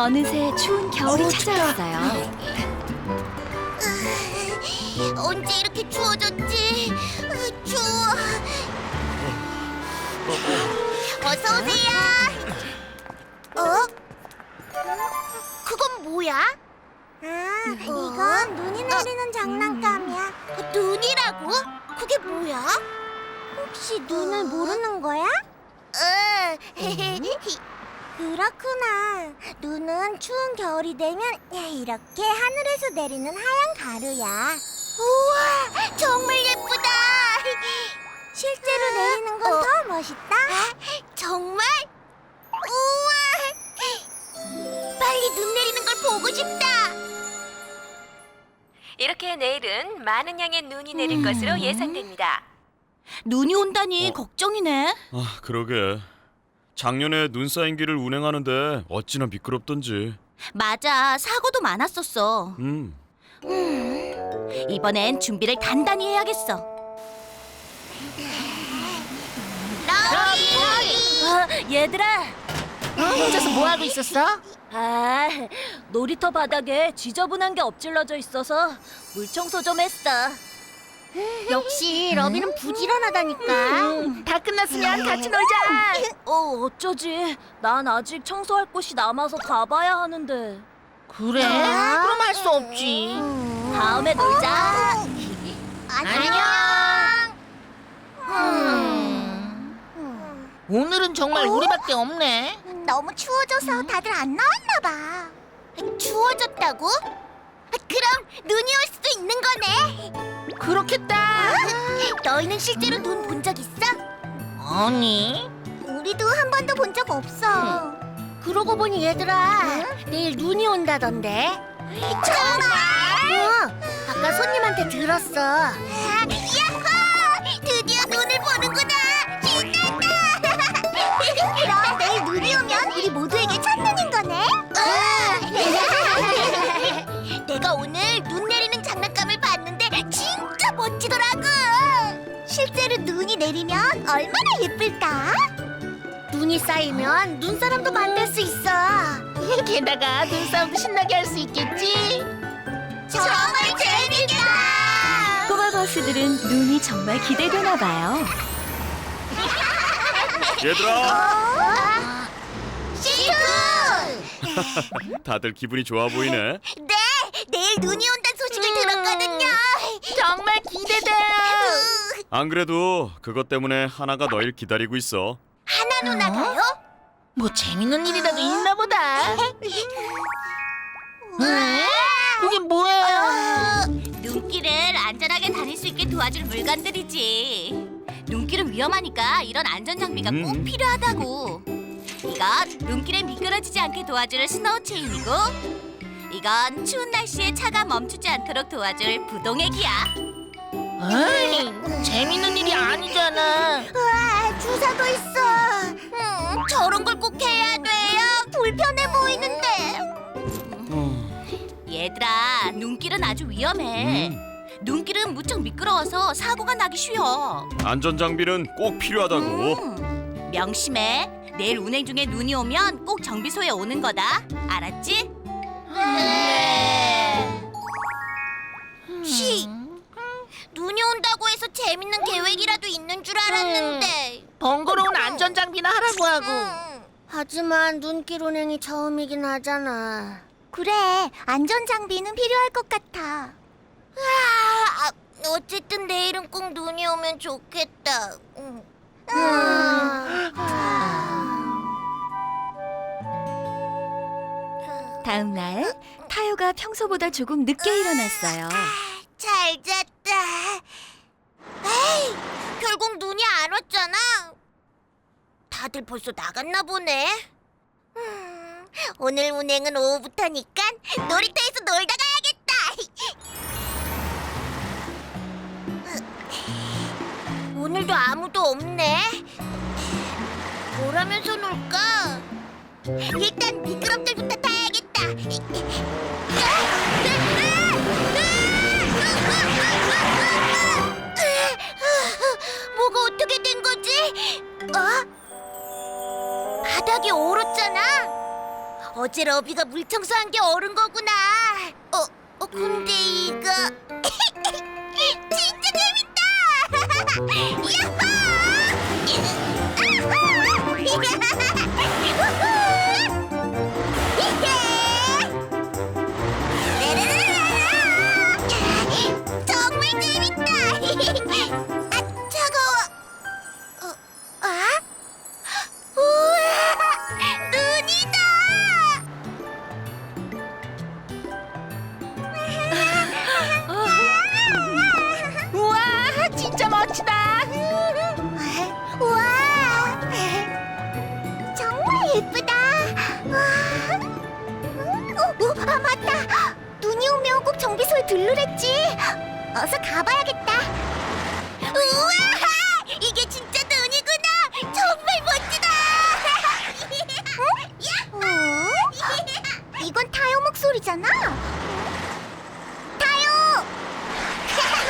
어느새 추운 겨울이 찾아왔어요. 언제 이렇게 추워졌지? 으, 추워. 어서 오세요. 어? 그건 뭐야? 아, 이건 눈이 내리는 장난감이야. 눈이라고? 그게 뭐야? 혹시 눈을 모르는 거야? 응. 그렇구나. 눈은 추운 겨울이 되면 이렇게 하늘에서 내리는 하얀 가루야. 우와, 정말 예쁘다. 실제로 내리는 건 더 멋있다. 정말? 우와! 빨리 눈 내리는 걸 보고 싶다. 이렇게 내일은 많은 양의 눈이 내릴 것으로 예상됩니다. 눈이 온다니 걱정이네. 아, 그러게. 작년에 눈 쌓인 길을 운행하는데 어찌나 미끄럽던지. 맞아, 사고도 많았었어. 음. 이번엔 준비를 단단히 해야겠어. 러비! 아, 얘들아. 혼자서 뭐 하고 있었어? 아, 놀이터 바닥에 지저분한 게 엎질러져 있어서 물 청소 좀 했어. 역시 러비는 부지런하다니까. 다 끝났으면 같이 놀자. 어, 어쩌지? 난 아직 청소할 곳이 남아서 가봐야 하는데. 그래? 그럼 할 수 없지. 다음에 놀자. 안녕. 오늘은 정말 우리밖에 없네. 너무 추워져서 다들 안 나왔나 봐. 추워졌다고? 그럼 눈이 올 수도 있는 거네. 그렇겠다. 너희는 실제로 눈 본 적 있어? 아니. 우리도 한 번도 본 적 없어. 그러고 보니 얘들아, 내일 눈이 온다던데. 정말? 어, 아까 손님한테 들었어. 눈이 내리면 얼마나 예쁠까? 눈이 쌓이면 눈사람도 만들 수 있어. 게다가 눈싸움도 신나게 할 수 있겠지. 정말 재밌겠다. 꼬마 버스들은 눈이 정말 기대되나 봐요. 얘들아, 시프! 다들 기분이 좋아 보이네. 네, 내일 눈이 온다는 소식을 들었거든요. 정말 기대돼. 안 그래도 그것 때문에 하나가 너희를 기다리고 있어. 하나 누나가요? 뭐 재밌는 일이라도 있나 보다. 응? 그게 뭐예요? 눈길을 안전하게 다닐 수 있게 도와줄 물건들이지. 눈길은 위험하니까 이런 안전 장비가 꼭 음. 필요하다고. 이건 눈길에 미끄러지지 않게 도와줄 스노우 체인이고, 이건 추운 날씨에 차가 멈추지 않도록 도와줄 부동액이야. 에이, 재밌는 일이 아니잖아. 우와, 주사도 있어. 음, 저런 걸 꼭 해야 돼요. 불편해 보이는데. 얘들아, 눈길은 아주 위험해. 음. 눈길은 무척 미끄러워서 사고가 나기 쉬워. 안전 장비는 꼭 필요하다고. 음, 명심해. 내일 운행 중에 눈이 오면 꼭 정비소에 오는 거다. 알았지? 네. 재밌는 계획이라도 있는 줄 알았는데. 번거로운 안전 장비나 하라고 하고. 음. 하지만 눈길 운행이 처음이긴 하잖아. 그래, 안전 장비는 필요할 것 같아. 아, 어쨌든 내일은 꼭 눈이 오면 좋겠다. 음. 다음 날 타요가 평소보다 조금 늦게 일어났어요. 잘 잤다. 에이, 결국 눈이 안 왔잖아. 다들 벌써 나갔나 보네. 음, 오늘 운행은 오후부터니까 놀이터에서 놀다 가야겠다. 오늘도 아무도 없네. 뭘 하면서 놀까? 일단 미끄럼틀부터 타야겠다. 뭐가 어? 어제 러비가 물 청소한 게 옳은 거구나. 어, 어 근데 이거 진짜 재밌다. 야호! 들르랬지. 어서 가봐야겠다. 우와! 이게 진짜 눈이구나. 정말 멋지다. 야호! 이건 타요 목소리잖아. 타요!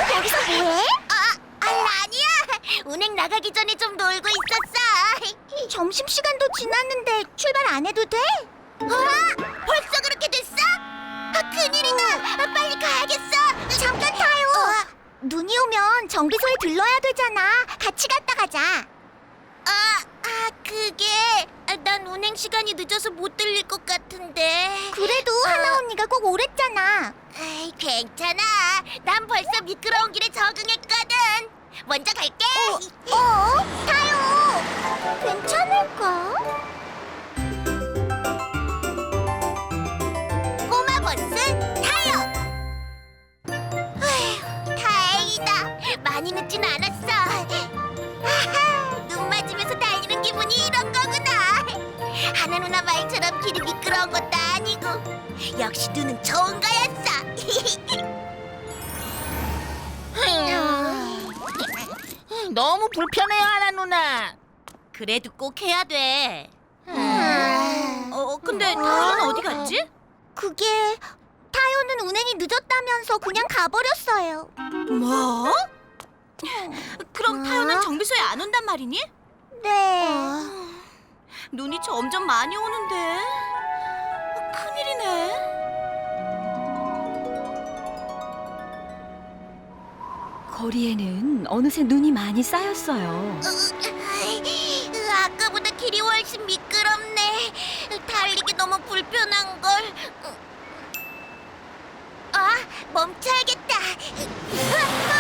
여기서 뭐해? 아, 아, 아니야. 운행 나가기 전에 좀 놀고 있었어. 점심 시간 오면 정비소에 들러야 되잖아. 같이 갔다 가자. 아, 아 그게 아, 난 운행 시간이 늦어서 못 들릴 것 같은데. 그래도 하나 언니가 꼭 오랬잖아. 에이, 괜찮아. 난 벌써 미끄러운 길에 적응했거든. 먼저 갈게. 어, 어? 누나 말처럼 길이 미끄러운 것도 아니고 역시 눈은 좋은 거였어. 너무 불편해요, 하나 누나. 그래도 꼭 해야 돼. 음. 어, 근데 타요는 어디 갔지? 그게 타요는 운행이 늦었다면서 그냥 가버렸어요. 뭐? 그럼 어? 타요는 정비소에 안 온단 말이니? 네. 눈이 점점 많이 오는데. 큰일이네. 거리에는 어느새 눈이 많이 쌓였어요. 으, 아까보다 길이 훨씬 미끄럽네. 달리기 너무 불편한 걸. 아, 멈춰야겠다. 아, 아,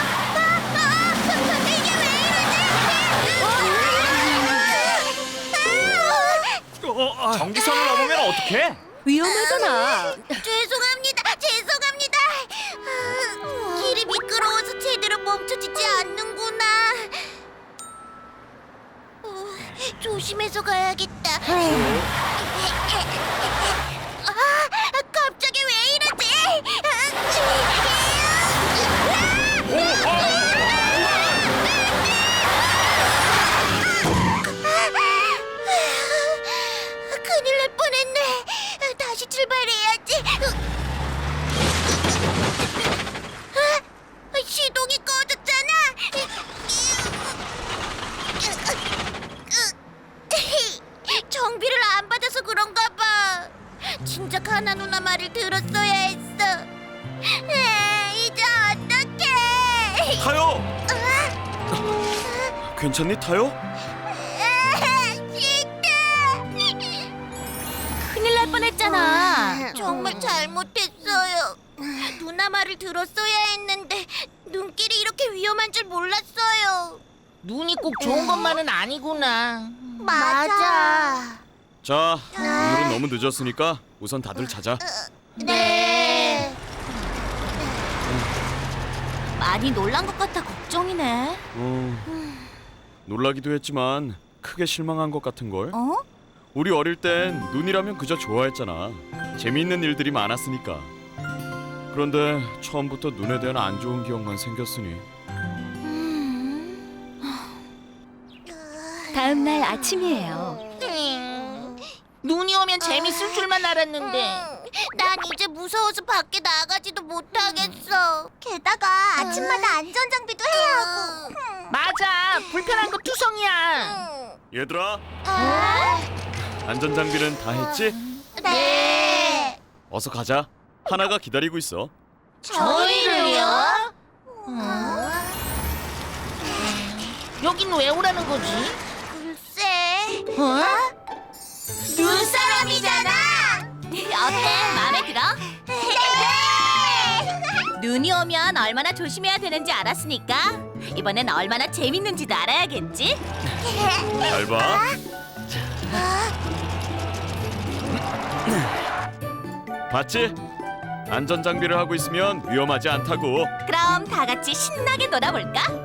전기선을 넘으면 어떡해? 위험하잖아. 죄송합니다. 죄송합니다. 아, 길이 미끄러워서 제대로 멈춰지지 않는구나. 어, 조심해서 가야겠다. 진작 하나 누나 말을 들었어야 했어. 에, 이제 어떡해? 타요. 괜찮니 타요? 큰일 날 뻔했잖아. 정말 잘못했어요. 누나 말을 들었어야 했는데 눈길이 이렇게 위험한 줄 몰랐어요. 눈이 꼭 좋은 것만은 아니구나. 맞아. 자, 너무 늦었으니까 우선 다들 자자. 네. 많이 놀란 것 같아 걱정이네. 어, 놀라기도 했지만 크게 실망한 것 같은 걸. 어? 우리 어릴 땐 눈이라면 그저 좋아했잖아. 재미있는 일들이 많았으니까. 그런데 처음부터 눈에 대한 안 좋은 기억만 생겼으니 다음 날 아침이에요. 눈이 오면 재밌을 줄만 알았는데. 난 이제 무서워서 밖에 나가지도 못하겠어. 게다가 아침마다 안전 장비도 해야 하고. 맞아, 불편한 거 투성이야. 얘들아 아, 안전 장비는 다 했지? 네. 어서 가자. 하나가 기다리고 있어. 저희를요? 여긴 왜 오라는 거지? 글쎄. 어? 눈사람이잖아. 어때? 마음에 들어? 눈이 오면 얼마나 조심해야 되는지 알았으니까 이번엔 얼마나 재밌는지도 알아야겠지? 잘 봐. 봤지? 안전 장비를 하고 있으면 위험하지 않다고. 그럼 다 같이 신나게 놀아볼까?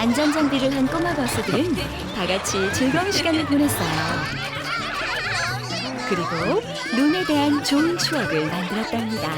안전장비를 한 꼬마 버스들은 다 같이 즐거운 시간을 보냈어요. 그리고 눈에 대한 좋은 추억을 만들었답니다.